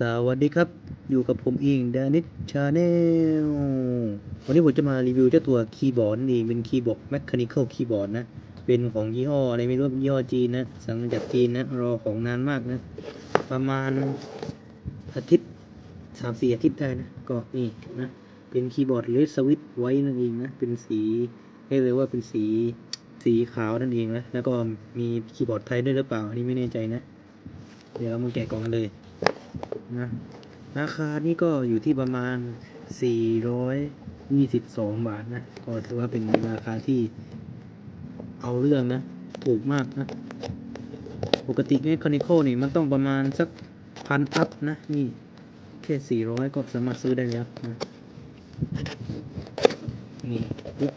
สวัสดีครับ อยู่กับผมเองดานิชชาแนลวันนี้ผมจะมารีวิวเจ้าตัวคีย์บอร์ดนี่เป็นคีย์บอร์ด mechanical คีย์บอร์ดนะ เป็นของยี่ห้ออะไรไม่รู้ยี่ห้อจีนนะ สั่งมาจากจีนนะ รอของนานมากนะ ประมาณอาทิตย์สามสี่อาทิตย์ได้นะ ก็นี่นะ เป็นคีย์บอร์ดเลสสวิตไว้นั่นเองนะ เป็นสีให้เลยว่าเป็นสีสีขาวนั่นเองนะ แล้วก็มีคีย์บอร์ดไทยด้วยหรือเปล่า อันนี้ไม่แน่ใจนะ เดี๋ยวเรามาแกะกล่องกันเลย นะราคานี่ก็อยู่ที่ประมาณ 422 บาทนะ ก็ถือว่าเป็นราคาที่เอาเรื่องนะ ถูกมากนะ ปกติเมคานิคอลนี่มันต้องประมาณสักพันอัพนะ นี่ แค่ 400 ก็สามารถซื้อได้แล้วนะ นี่ปุ๊บ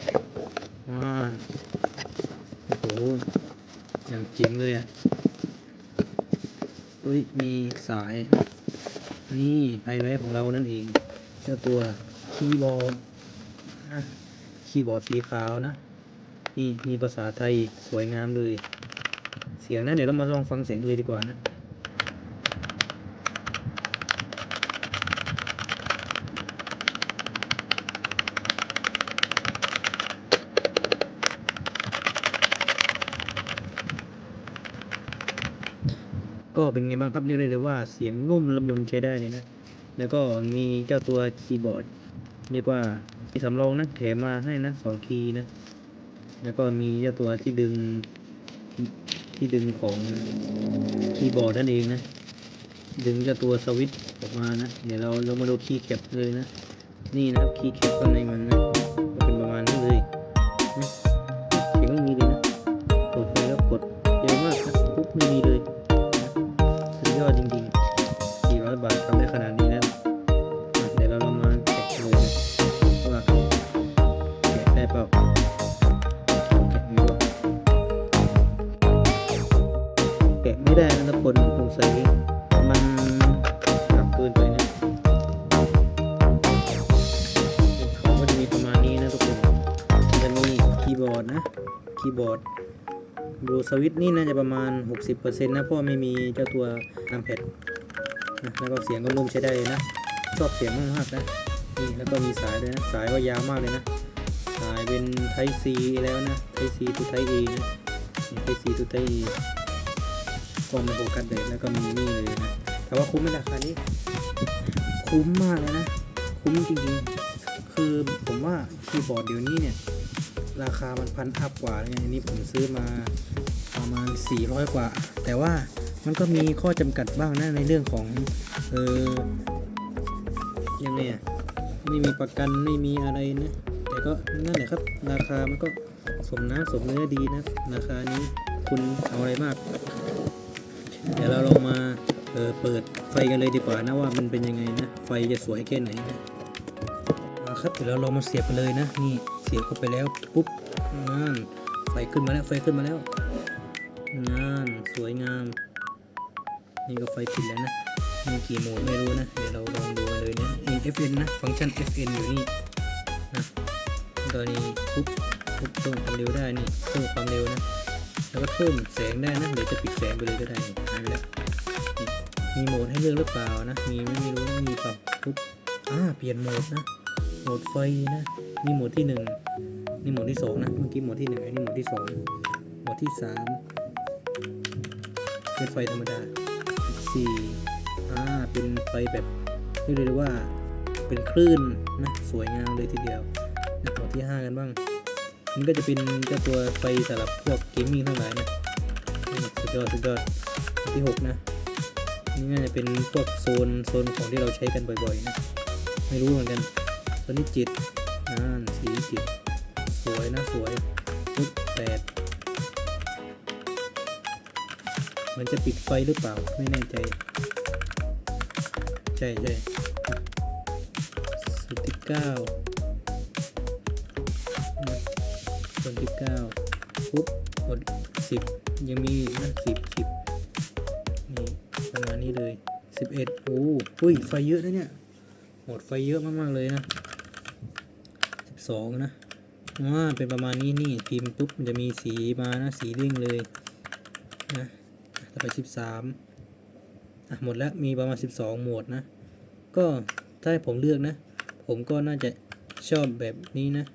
ว้าโอ้โห อย่างจริงเลยอะ อุ้ย มีสาย นี่ไฮไลท์ของเรานั่นเองเจ้าตัวคีย์บอร์ดคีย์บอร์ดสีขาวนะ นี่มีภาษาไทยสวยงามเลย เสียงนะเดี๋ยวเรามาลองฟังเสียงดูเลยดีกว่านะ ก็เป็นไงบ้างครับเรียกได้เลยว่าเสียงนุ่มละมุนใช้ได้เลยนะ แล้วก็มีเจ้าตัวคีย์บอร์ดเรียกว่ามีสำรองนะแถมมาให้นะสองคีย์นะ แล้วก็มีเจ้าตัวที่ดึงที่ดึงของคีย์บอร์ดนั่นเองนะ ดึงเจ้าตัวสวิตช์ออกมานะ เดี๋ยวเราเรามาดูคีย์แคปเลยนะ นี่นะครับคีย์แคปข้างในมันนะเป็นประมาณนี้เลยเสียงไม่มีเลยนะ กดไปแล้วกดเยอะมากนะปุ๊บไม่มี คีย์บอร์ดบลูสวิตนี่น่าจะประมาณ 60%นะเพราะไม่มีเจ้าตัวนัมแพดนะแล้วก็เสียงก็นุ่มใช้ได้เลยนะชอบเสียงมากๆนะนี่แล้วก็มีสายด้วยนะสายว่ายาวมากเลยนะ สายเป็น Type C แล้วนะ Type C to Type A นะนี่ Type C to Type A กล้องมันโฟกัสเลยแล้วก็มีนี่เลยนะแต่ว่าคุ้มไหมราคานี้ คุ้มมากเลยนะ คุ้มจริงๆ คือผมว่าคีย์บอร์ดเดี๋ยวนี้เนี่ย ราคามันพันอัพกว่าไงอันนี้ผมซื้อมาประมาณ 400 กว่า แต่ว่ามันก็มีข้อจำกัดบ้างนะในเรื่องของ เออยังไงอะไม่มีประกันไม่มีอะไรนะแต่ก็นั่นแหละครับ ราคามันก็สมน้ำสมเนื้อดีนะราคานี้คุณเอาอะไรมาก เดี๋ยวเราลองมาเออเปิดไฟกันเลยดีกว่านะว่ามันเป็นยังไงนะ ไฟจะสวยแค่ไหนนะ ครับเดี๋ยวเราลองมาเสียบกันเลยนะนี่เสียบเข้าไปแล้วปุ๊บนั่นไฟขึ้นมาแล้วไฟขึ้นมาแล้วนั่นสวยงาม นี่ก็ไฟติดแล้วนะมีกี่โหมดไม่รู้นะ เดี๋ยวเราลองดูกันเลยนะมี FN นะฟังก์ชัน FN อยู่นี่นะตอนนี้ปุ๊บปุ๊บเพิ่มความเร็วได้นี่เพิ่มความเร็วนะแล้วก็เพิ่มแสงได้นะเดี๋ยวจะปิดแสงไปเลยก็ได้หายไปแล้วมีโหมดให้เลือกหรือเปล่านะ มีไม่ม่รู้มีเปล่าปุ๊บอ่าเปลี่ยนโหมดนะ หมดไฟนะนี่โหมดที่หนึ่งนี่โหมดที่สองนะเมื่อกี้โหมดที่หนึ่งนนี้โหมดที่สองโหมดที่สามเป็นไฟธรรมดาสี่อ่าเป็นไฟแบบเรียกเลยว่าเป็นคลื่นนะสวยงามเลยทีเดียวนะโหมดที่ห้ากันบ้างมันก็จะเป็นเจ้าตัวไฟสำหรับพวกเกมมิ่งทั้งหลายนะสุดยอดสุดยอดโหมดที่หกนะนี่น่าจะเป็นพวกโซนโซนของที่เราใช้กันบ่อยๆนะไม่รู้เหมือนกัน ตัวนี้จิตนั่นสีจิตสวยนะสวยปุ๊บแปดมันจะปิดไฟหรือเปล่าไม่แน่ใจ ใช่ใช่สุดที่เก้าส่วนที่เก้าปุ๊บกดสิบยังมีอีกนะสิบสิบนี่ประมาณนี้เลยสิบเอ็ดโอ้ยไฟเยอะนะเนี่ยหมดไฟเยอะมาก ๆ เลยนะ 12นะว่าเป็นประมาณนี้นี่พิมพ์ปุ๊บมันจะมีสีมานะสีเด้งเลยนะต่อไป13อะหมดแล้วมีประมาณ12โหมวดนะ ก็ถ้าผมเลือกนะ ผมก็น่าจะชอบแบบนี้นะ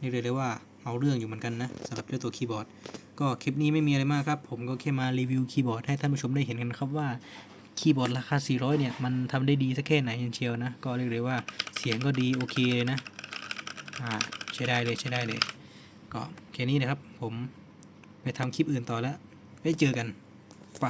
นี่เลยได้ว่าเอาเรื่องอยู่เหมือนกันนะสำหรับเจ้าตัวคีย์บอร์ด ก็คลิปนี้ไม่มีอะไรมากครับ ผมก็แค่มารีวิวคีย์บอร์ดให้ท่านผู้ชมได้เห็นกันครับว่าคีย์บอร์ดราคา 400 เนี่ย มันทำได้ดีสักแค่ไหนเชียวนะ ก็เรียกเลยว่าเสียงก็ดีโอเคเลยนะ อ่าใช้ได้เลยใช้ได้เลย ก็แค่นี้นะครับ ผมไปทำคลิปอื่นต่อแล้วไว้เจอกัน ไป